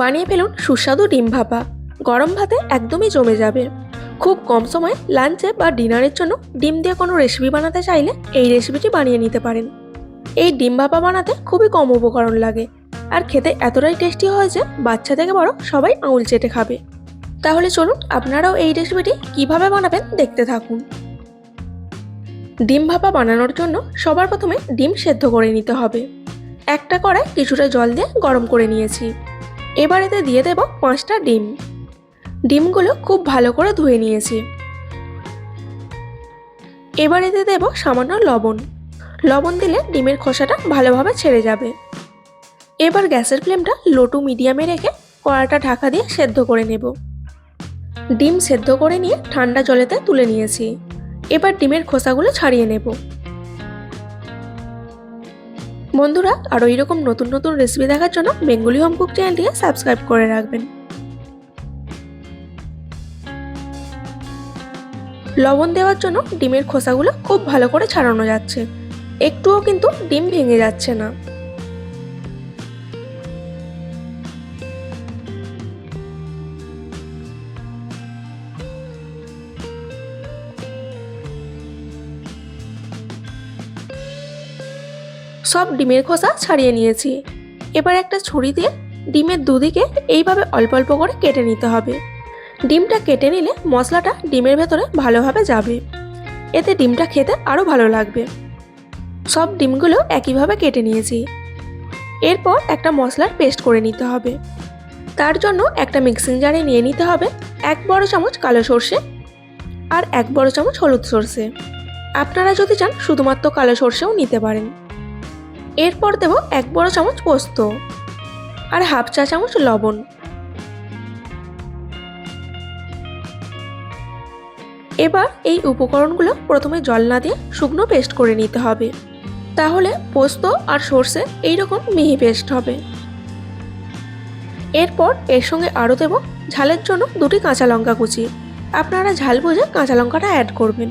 বানিয়ে ফেলুন সুস্বাদু ডিম ভাপা। গরম ভাতে একদমই জমে যাবে। খুব কম সময়ে লাঞ্চে বা ডিনারের জন্য ডিম দিয়ে কোনো রেসিপি বানাতে চাইলে এই রেসিপিটি বানিয়ে নিতে পারেন। এই ডিম ভাপা বানাতে খুবই কম উপকরণ লাগে। আর খেতে এতটাই টেস্টি হয় যে বাচ্চা থেকে বড় সবাই আঙুল চেটে খাবে। তাহলে চলুন আপনারাও এই রেসিপিটি কীভাবে বানাবেন দেখতে থাকুন। ডিম ভাপা বানানোর জন্য সবার প্রথমে ডিম সেদ্ধ করে নিতে হবে। একটা কড়াই কিছুটা জল দিয়ে গরম করে নিয়েছি। এবার এতে দিয়ে দেব পাঁচটা ডিম। ডিমগুলো খুব ভালো করে ধুয়ে নিয়েছি। এবার এতে দেব সামান্য লবণ। লবণ দিলে ডিমের খোসাটা ভালোভাবে ছেড়ে যাবে। এবার গ্যাসের ফ্লেমটা লো টু মিডিয়ামে রেখে কড়াটা ঢাকা দিয়ে সেদ্ধ করে নেব। ডিম সেদ্ধ করে নিয়ে ঠান্ডা জলেতে তুলে নিয়েছি। এবার ডিমের খোসাগুলো ছাড়িয়ে নেব। বন্ধুরা, আরও এরকম নতুন নতুন রেসিপি দেখার জন্য বেঙ্গলি হোম কুক চ্যানেলটিকে সাবস্ক্রাইব করে রাখবেন। লবণ দেওয়ার জন্য ডিমের খোসাগুলো খুব ভালো করে ছাড়ানো যাচ্ছে। একটুও কিন্তু ডিম ভেঙে যাচ্ছে না। সব ডিমের খোসা ছাড়িয়ে নিয়েছি। এবার একটা ছুরি দিয়ে ডিমের দুদিকে এইভাবে অল্প অল্প করে কেটে নিতে হবে। ডিমটা কেটে নিলে মশলাটা ডিমের ভেতরে ভালোভাবে যাবে। এতে ডিমটা খেতে আরও ভালো লাগবে। সব ডিমগুলো একইভাবে কেটে নিয়েছি। এরপর একটা মশলার পেস্ট করে নিতে হবে। তার জন্য একটা মিক্সিং জারে নিয়ে নিতে হবে এক বড় চামচ কালো সর্ষে আর এক বড় চামচ হলুদ সর্ষে। আপনারা যদি চান শুধুমাত্র কালো সর্ষেও নিতে পারেন। এরপর দেব এক বড় চামচ পোস্ত আর হাফ চা চামচ লবণ। এবার এই উপকরণগুলো প্রথমে জল না দিয়ে শুকনো পেস্ট করে নিতে হবে। তাহলে পোস্ত আর সর্ষে এইরকম মিহি পেস্ট হবে। এরপর এর সঙ্গে আরও দেব ঝালের জন্য দুটি কাঁচা লঙ্কা কুচি। আপনারা ঝাল বুঝে কাঁচা লঙ্কাটা অ্যাড করবেন।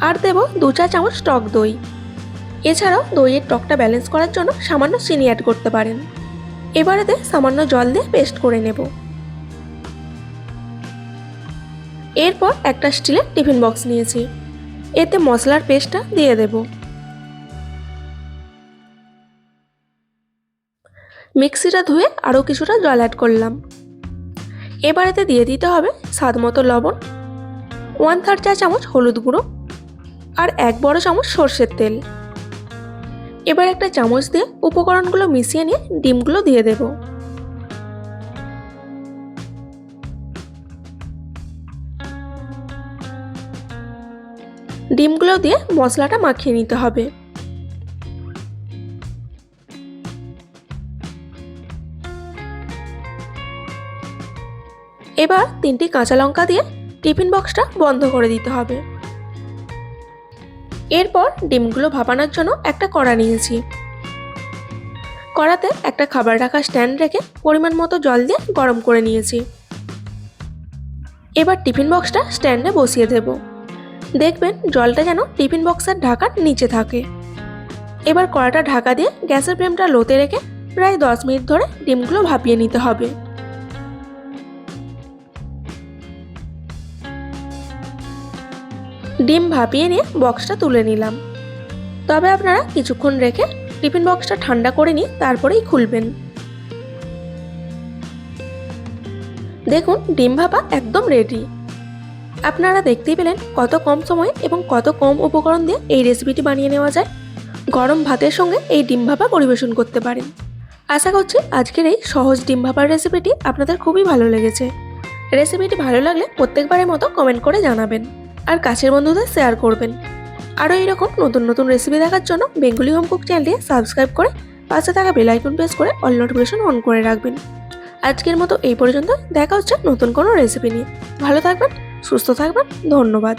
আর দেব দু চা চামচ টক দই। এছাড়াও দইয়ের টকটা ব্যালেন্স করার জন্য সামান্য চিনি অ্যাড করতে পারেন। এবারেতে সামান্য জল দিয়ে পেস্ট করে নেব। এরপর একটা স্টিলের টিফিন বক্স নিয়েছি। এতে মশলার পেস্টটা দিয়ে দেব। মিক্সিটা ধুয়ে আরও কিছুটা জল অ্যাড করলাম। এবার এতে দিয়ে দিতে হবে স্বাদ মতো লবণ ওয়ান থার্ড চা চামচ হলুদ গুঁড়ো আর এক বড় চামচ সর্ষের তেল। এবার একটা চামচ দিয়ে উপকরণগুলো মিশিয়ে নিয়ে ডিমগুলো দিয়ে দেব। ডিমগুলো দিয়ে মশলাটা মাখিয়ে নিতে হবে। এবার তিনটি কাঁচা লঙ্কা দিয়ে টিফিন বক্সটা বন্ধ করে দিতে হবে। এরপর ডিমগুলো ভাপানোর জন্য একটা কড়া নিয়েছি। কড়াতে একটা খাবার রাখা স্ট্যান্ড রেখে পরিমাণ মতো জল দিয়ে গরম করে নিয়েছি। এবার টিফিন বক্সটা স্ট্যান্ডে বসিয়ে দেব। দেখবেন জলটা যেন টিফিন বক্সের ঢাকার নিচে থাকে। এবার কড়াটা ঢাকা দিয়ে গ্যাসের ফ্লেমটা লোতে রেখে প্রায় দশ মিনিট ধরে ডিমগুলো ভাপিয়ে নিতে হবে। ডিম ভাপিয়ে নিয়ে বক্সটা তুলে নিলাম। তবে আপনারা কিছুক্ষণ রেখে টিফিন বক্সটা ঠান্ডা করে নিয়ে তারপরেই খুলবেন। দেখুন, ডিম ভাপা একদম রেডি আপনারা দেখতেই পেলেন কত কম সময়ে এবং কত কম উপকরণ দিয়ে এই রেসিপিটি বানিয়ে নেওয়া যায়। গরম ভাতের সঙ্গে এই ডিম ভাপা পরিবেশন করতে পারেন। আশা করছি আজকের এই সহজ ডিম ভাপার রেসিপিটি আপনাদের খুবই ভালো লেগেছে। রেসিপিটি ভালো লাগলে প্রত্যেকবারের মতো কমেন্ট করে জানাবেন। আর কাছের বন্ধুদের শেয়ার করবেন। আরও এরকম নতুন নতুন রেসিপি দেখার জন্য বেঙ্গলি হোম কুক চ্যানেলটি সাবস্ক্রাইব করে পাশে থাকা বেল আইকন প্রেস করে অল নোটিফিকেশন অন করে রাখবেন। আজকের মতো এই পর্যন্ত দেখা হচ্ছে নতুন কোনো রেসিপি নিয়ে। ভালো থাকবেন, সুস্থ থাকবেন, ধন্যবাদ।